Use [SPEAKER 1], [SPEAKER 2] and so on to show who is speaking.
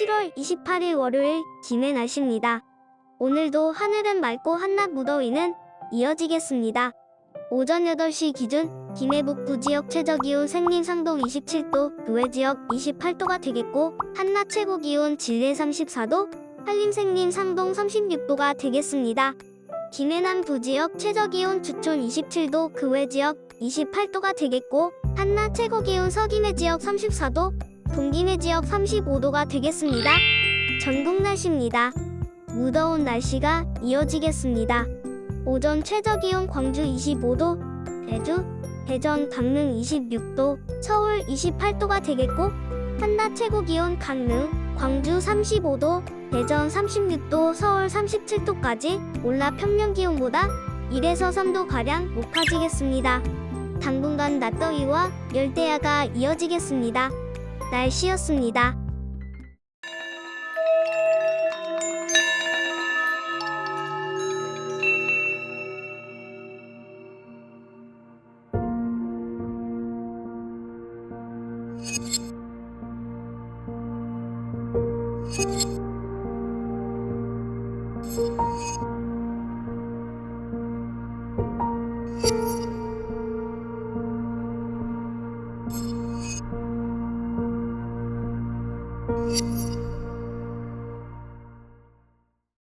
[SPEAKER 1] 7월 28일 월요일 김해 날씨입니다. 오늘도 하늘은 맑고 한낮 무더위는 이어지겠습니다. 오전 8시 기준 김해 북부 지역 최저 기온 생림 상동 27도, 그외 지역 28도가 되겠고 한낮 최고 기온 진례 34도, 한림 생림 상동 36도가 되겠습니다. 김해 남부 지역 최저 기온 주촌 27도, 그외 지역 28도가 되겠고 한낮 최고 기온 서김해 지역 34도, 동김해 지역 35도가 되겠습니다. 전국 날씨입니다. 무더운 날씨가 이어지겠습니다. 오전 최저 기온 광주 25도, 대주, 대전, 강릉 26도, 서울 28도가 되겠고 한낮 최고 기온 강릉, 광주 35도, 대전 36도, 서울 37도까지 올라 평년 기온보다 1에서 3도 가량 높아지겠습니다. 당분간 낮더위와 열대야가 이어지겠습니다. 날씨였습니다.